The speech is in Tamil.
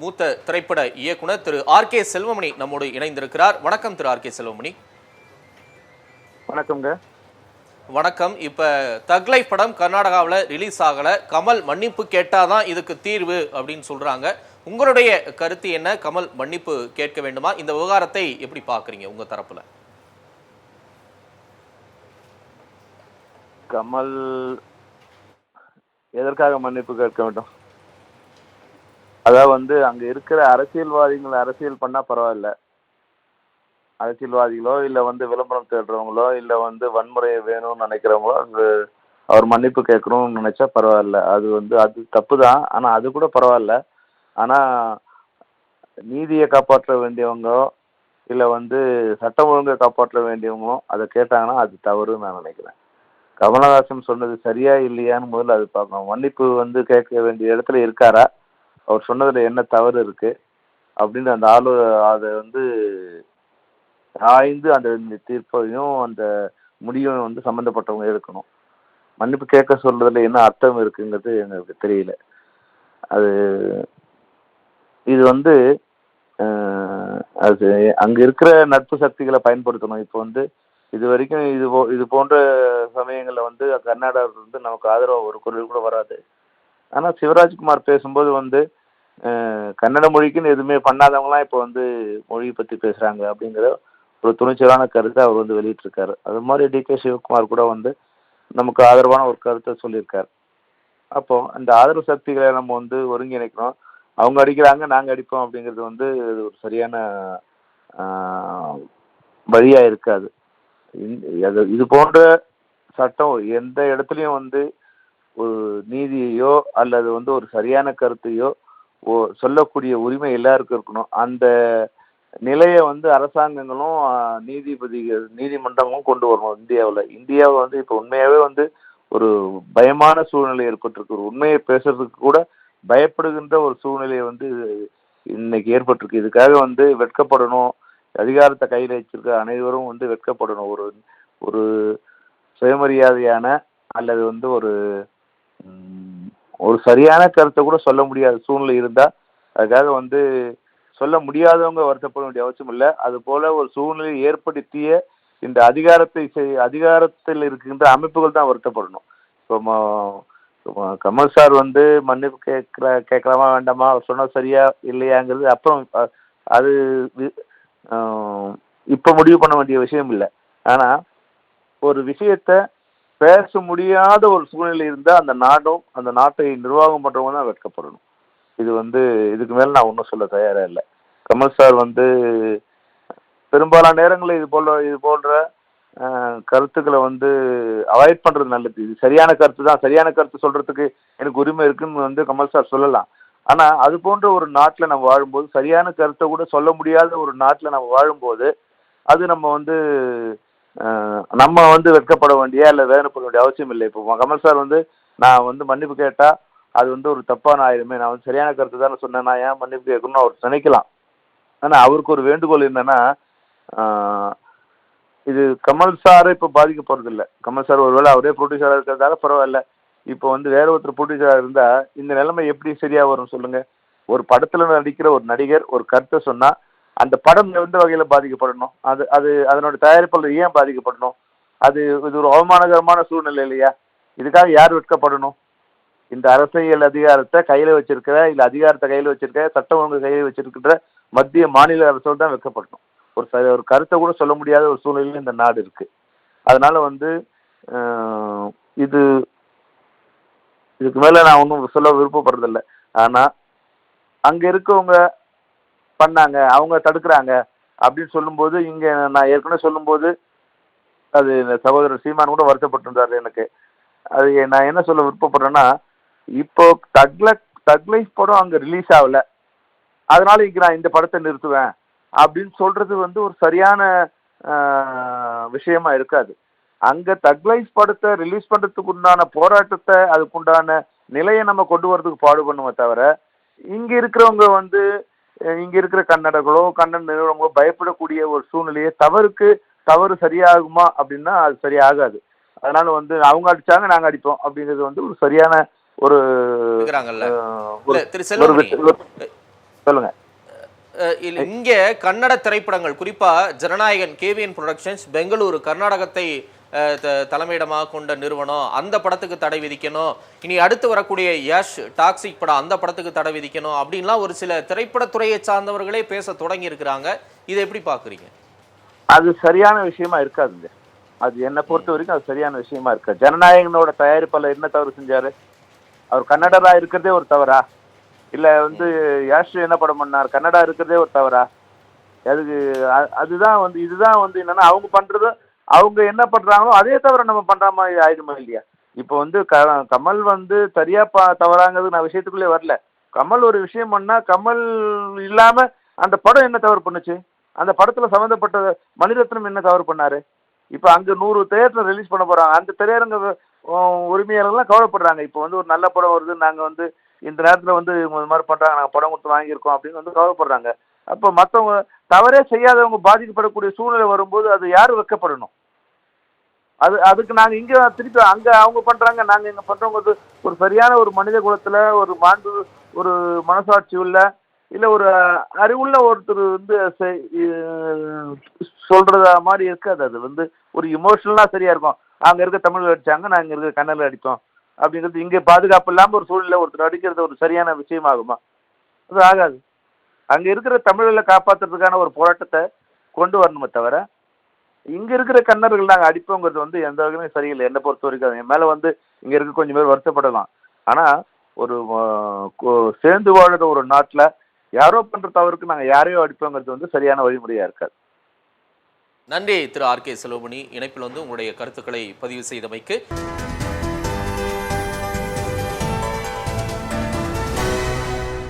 மூத்த திரைப்பட இயக்குனர் திரு ஆர் கே செல்வமணி நம்மோடு இணைந்திருக்கிறார். வணக்கம் திரு ஆர் கே செல்வமணி. வணக்கம்ங்க. வணக்கம். இப்ப தக்லை படம் கர்நாடகாவில் ரிலீஸ் ஆகல. கமல் மன்னிப்பு கேட்டாதான் இதுக்கு தீர்வு அப்படின்னு சொல்றாங்க. உங்களுடைய கருத்து என்ன? கமல் மன்னிப்பு கேட்க வேண்டுமா? இந்த விவகாரத்தை எப்படி பாக்குறீங்க உங்க தரப்புல? கமல் எதற்காக மன்னிப்பு கேட்க வேண்டும்? அதாவது வந்து அங்க இருக்கிற அரசியல்வாதிகள் அரசியல் பண்ணா பரவாயில்ல. அரசியல்வாதிகளோ இல்ல வந்து விளம்பரம் தேடுறவங்களோ இல்ல வந்து வன்முறையை வேணும்னு நினைக்கிறவங்களோ அங்கே அவர் மன்னிப்பு கேட்கணும்னு நினைச்சா பரவாயில்ல. அது வந்து அது தப்பு தான் ஆனா அது கூட பரவாயில்ல. ஆனா நீதியை காப்பாற்ற வேண்டியவங்களோ இல்ல வந்து சட்டம் ஒழுங்கை காப்பாற்ற வேண்டியவங்களோ அதை கேட்டாங்கன்னா அது தவறுன்னு நான் நினைக்கிறேன். கமலஹாசன் சொன்னது சரியா இல்லையான்னு முதல்ல அது பார்க்கணும். மன்னிப்பு வந்து கேட்க வேண்டிய இடத்துல இருக்காரா? அவர் சொன்னதில் என்ன தவறு இருக்கு அப்படின்னு அந்த ஆளு அதை வந்து ஆய்ந்து அந்த தீர்ப்பையும் அந்த முடிவையும் வந்து சம்மந்தப்பட்டவங்க எடுக்கணும். மன்னிப்பு கேட்க சொல்றதுல என்ன அர்த்தம் இருக்குங்கிறது எங்களுக்கு தெரியல. அது இது வந்து அது அங்கே இருக்கிற நட்பு சக்திகளை பயன்படுத்தணும். இப்போ வந்து இது வரைக்கும் இது போ இது போன்ற சமயங்களில் வந்து கர்நாடகாவில் இருந்து நமக்கு ஆதரவு ஒரு குரல் கூட வராது. ஆனால் சிவராஜ்குமார் பேசும்போது வந்து கன்னட மொழிக்குன்னு எதுவுமே பண்ணாதவங்களாம் இப்போ வந்து மொழியை பற்றி பேசுகிறாங்க அப்படிங்கிற ஒரு துணிச்சலான கருத்தை அவர் வந்து வெளியிட்டிருக்காரு. அது மாதிரி டி கே சிவகுமார் கூட வந்து நமக்கு ஆதரவான ஒரு கருத்தை சொல்லியிருக்கார். அப்போ அந்த ஆதரவு சக்திகளை நம்ம வந்து ஒருங்கிணைக்கணும். அவங்க அடிக்கிறாங்க நாங்கள் அடிப்போம் அப்படிங்கிறது வந்து ஒரு சரியான வழியாக இருக்காது. அது இது போன்ற சட்டம் எந்த இடத்துலையும் வந்து ஒரு நீதியையோ அல்லது வந்து ஒரு சரியான கருத்தையோ ஓ- சொல்லக்கூடிய உரிமை எல்லாருக்கும் இருக்கணும். அந்த நிலையை வந்து அரசாங்கங்களும் நீதிபதிகள் நீதிமன்றங்களும் கொண்டு வரணும் இந்தியாவில். இந்தியாவில் வந்து இப்போ உண்மையாகவே வந்து ஒரு பயமான சூழ்நிலை ஏற்பட்டிருக்கு. ஒரு உண்மையை பேசுறதுக்கு கூட பயப்படுகின்ற ஒரு சூழ்நிலை வந்து இன்னைக்கு ஏற்பட்டிருக்கு. இதுக்காக வந்து வெட்கப்படணும். அதிகாரத்தை கையில் வச்சிருக்க அனைவரும் வந்து வெட்கப்படணும். ஒரு ஒரு சுயமரியாதையான அல்லது வந்து ஒரு ஒரு சரியான கருத்தை கூட சொல்ல முடியாத சூழ்நிலை இருந்தா அதுக்காக வந்து சொல்ல முடியாதவங்க வருத்தப்பட வேண்டிய அவசியம் இல்லை. அது போல ஒரு சூழ்நிலையை ஏற்படுத்திய இந்த அதிகாரத்தை செய்- அதிகாரத்தில் இருக்கின்ற அமைப்புகள் தான் வருத்தப்படணும். இப்போ ம- கமல் சார் வந்து மன்னிப்பு கேட்கற கேட்கலாமா வேண்டாமா? அவர் சொன்னால் சரியா இல்லையாங்கிறது அப்புறம் அது இப்போ முடிவு பண்ண வேண்டிய விஷயம் இல்லை. ஆனால் ஒரு விஷயத்த பேச முடியாத ஒரு சூழ்நிலை இருந்தால் அந்த நாடும் அந்த நாட்டை நிர்வாகம் பண்ணுறவங்க தான் வெட்கப்படணும். இது வந்து இதுக்கு மேலே நான் ஒன்றும் சொல்ல தயாராக இல்லை. கமல் சார் வந்து பெரும்பாலான நேரங்களில் இது போல இது போன்ற கருத்துக்களை வந்து அவாய்ட் பண்ணுறது நல்லது. இது சரியான கருத்து தான். சரியான கருத்து சொல்கிறதுக்கு எனக்கு உரிமை இருக்குன்னு வந்து கமல் சார் சொல்லலாம். ஆனால் அது போன்ற ஒரு நாட்டில் நம்ம வாழும்போது சரியான கருத்தை கூட சொல்ல முடியாத ஒரு நாட்டில் நம்ம வாழும்போது அது நம்ம வந்து நம்ம வந்து வெட்கப்பட வேண்டிய அல்ல வேதனைப்பட வேண்டிய அவசியம் இல்லை. இப்போ கமல் சார் வந்து நான் வந்து மன்னிப்பு கேட்டா அது வந்து ஒரு தப்பான ஆயிருமே நான் வந்து சரியான கருத்து தானே சொன்னேன். நான் ஏன் மன்னிப்பு கேட்கணும்னு அவர் நினைக்கலாம். ஆனா அவருக்கு ஒரு வேண்டுகோள் என்னன்னா இது கமல் சாரை இப்போ பாதிக்க போறது இல்ல கமல் சார் ஒருவேளை அவரே ப்ரொடியூசராக இருக்கிறதால பரவாயில்ல. இப்போ வந்து வேற ஒருத்தர் ப்ரொடியூசராக இருந்தா இந்த நிலைமை எப்படி சரியா வரும் சொல்லுங்க. ஒரு படத்துல நடிக்கிற ஒரு நடிகர் ஒரு கருத்தை சொன்னா அந்த படம் எந்த வகையில பாதிக்கப்படணும்? அது அது அதனோட தயாரிப்பாளர் ஏன் பாதிக்கப்படணும்? அது இது ஒரு அவமானகரமான சூழ்நிலை இல்லையா? இதுக்காக யார் வெட்கப்படணும்? இந்த அரசியல் அதிகாரத்தை கையில வச்சிருக்கிற இல்ல அதிகாரத்தை கையில வச்சிருக்கிற சட்டம் ஒழுங்கு கையில வச்சிருக்கிற மத்திய மாநில அரசோடு தான் வெட்கப்படணும். ஒரு ச- ஒரு கருத்தை கூட சொல்ல முடியாத ஒரு சூழ்நிலையில் இந்த நாடு இருக்கு. அதனால வந்து இது இதுக்கு மேல நான் ஒன்றும் சொல்ல விருப்பப்படுறதில்ல. ஆனா அங்க இருக்கவங்க பண்ணாங்க அவங்க தடுக்கிறாங்க அப்படின்னு சொல்லும்போது இங்கே நான் ஏற்கனவே சொல்லும்போது அது இந்த சகோதரர் சீமான் கூட வருத்தப்பட்டிருந்தார் எனக்கு. அது நான் என்ன சொல்ல விருப்பப்படுறேன்னா இப்போ தக்ல தக்லைஃப் படம் அங்கே ரிலீஸ் ஆகலை. அதனால இங்கே நான் இந்த படத்தை நிறுத்துவேன் அப்படின்னு சொல்றது வந்து ஒரு சரியான விஷயமா இருக்காது. அங்க தக்லைஃப் படத்தை ரிலீஸ் பண்றதுக்கு உண்டான போராட்டத்தை அதுக்குண்டான நிலையை நம்ம கொண்டு வரதுக்கு பாடுபண்ணுமே தவிர இங்க இருக்கிறவங்க வந்து இங்க இருக்கிற கன்னடர்களோ கன்னட நிறுவனங்களோ பயப்படக்கூடிய ஒரு சூழ்நிலையை தவறுக்கு தவறு சரியாகுமா அப்படின்னா அது சரியாகாது. அதனால வந்து அவங்க அடிச்சாங்க நாங்க அடிப்போம் அப்படிங்கிறது வந்து ஒரு சரியான ஒரு சொல்லுங்க. இங்க கன்னட திரைப்படங்கள் குறிப்பா ஜனநாயகன் கேவிஎன் புரொடக்ஷன்ஸ் பெங்களூரு கர்நாடகத்தை தலைமையிடமாக கொண்ட நிறுவனம் அந்த படத்துக்கு தடை விதிக்கணும். இனி அடுத்து வரக்கூடிய யஷ் டாக்ஸிக் படம் அந்த படத்துக்கு தடை விதிக்கணும் அப்படின்லாம் ஒரு சில திரைப்படத்துறையை சார்ந்தவர்களே பேச தொடங்கி இருக்கிறாங்க இதை எப்படி பாக்குறீங்க அது சரியான விஷயமா இருக்காதுங்க. அது என்னை பொறுத்த வரைக்கும் அது சரியான விஷயமா இருக்காது. ஜனநாயகனோட தயாரிப்பாளர் என்ன தவறு செஞ்சாரு? அவர் கன்னடரா இருக்கிறதே ஒரு தவறா? இல்ல வந்து யாஷ் என்ன படம் பண்ணார்? கன்னடா இருக்கிறதே ஒரு தவறா? அதுக்கு அதுதான் வந்து இதுதான் வந்து என்னன்னா அவங்க பண்றது அவங்க என்ன பண்றாங்களோ அதே தவிர நம்ம பண்ற மாதிரி ஆயிடுமா இல்லையா? இப்போ வந்து க கமல் வந்து சரியா பா தவறாங்கிறது நான் விஷயத்துக்குள்ளே வரல. கமல் ஒரு விஷயம் பண்ணா கமல் இல்லாம அந்த படம் என்ன தவறு பண்ணுச்சு? அந்த படத்துல சம்மந்தப்பட்ட மணிரத்னம் என்ன தவறு பண்ணாரு? இப்போ அங்க நூறு திரையரங்கில் ரிலீஸ் பண்ண போறாங்க. அந்த திரையரங்க உரிமையாளர்கள்லாம் கவலைப்படுறாங்க. இப்போ வந்து ஒரு நல்ல படம் வருது நாங்க வந்து இந்த நேரத்துல வந்து இந்த மாதிரி பண்றாங்க நாங்கள் படம் கொடுத்து வாங்கியிருக்கோம் அப்படின்னு வந்து கவலைப்படுறாங்க. அப்போ மற்றவங்க தவறே செய்யாதவங்க பாதிக்கப்படக்கூடிய சூழ்நிலை வரும்போது அது யார் வெக்கப்படணும்? அது அதுக்கு நாங்கள் இங்கே திருப்பி அங்கே அவங்க பண்ணுறாங்க நாங்கள் இங்கே பண்ணுறவங்க வந்து ஒரு சரியான ஒரு மனித குலத்தில் ஒரு மாண்பு ஒரு மனசாட்சி உள்ள இல்லை ஒரு அறிவுள்ள ஒருத்தர் வந்து செ- மாதிரி இருக்காது. அது வந்து ஒரு இமோஷனலாக சரியா இருக்கும். அங்கே இருக்க தமிழ் அடிச்சாங்க நாங்கள் இருக்க கண்ணல் அடித்தோம். அப்படிங்கிறது இங்கே பாதுகாப்பு இல்லாமல் ஒரு சூழ்நிலை ஒருத்தர் அடிக்கிறது ஒரு சரியான விஷயமாகுமா? அது ஆகாது. அங்கே இருக்கிற தமிழர்களை காப்பாத்துறதுக்கான ஒரு போராட்டத்தை கொண்டு வரணுமே தவிர இங்கே இருக்கிற கன்னர்கள் நாங்கள் அடிப்போங்கிறது வந்து எந்த வகையுமே சரியில்லை. என்னை பொறுத்த வரைக்கும் என் மேலே வந்து இங்கே இருக்க கொஞ்சம் பேர் வருத்தப்படலாம். ஆனால் ஒரு சேர்ந்து வாழ்கிற ஒரு நாட்டில் யாரோ பண்ணுற தவறுக்கு நாங்கள் யாரையோ அடிப்போங்கிறது வந்து சரியான வழிமுறையாக இருக்காது. நன்றி திரு ஆர் கே செல்வமணி. இணைப்பில் வந்து உங்களுடைய கருத்துக்களை பதிவு செய்தமைக்கு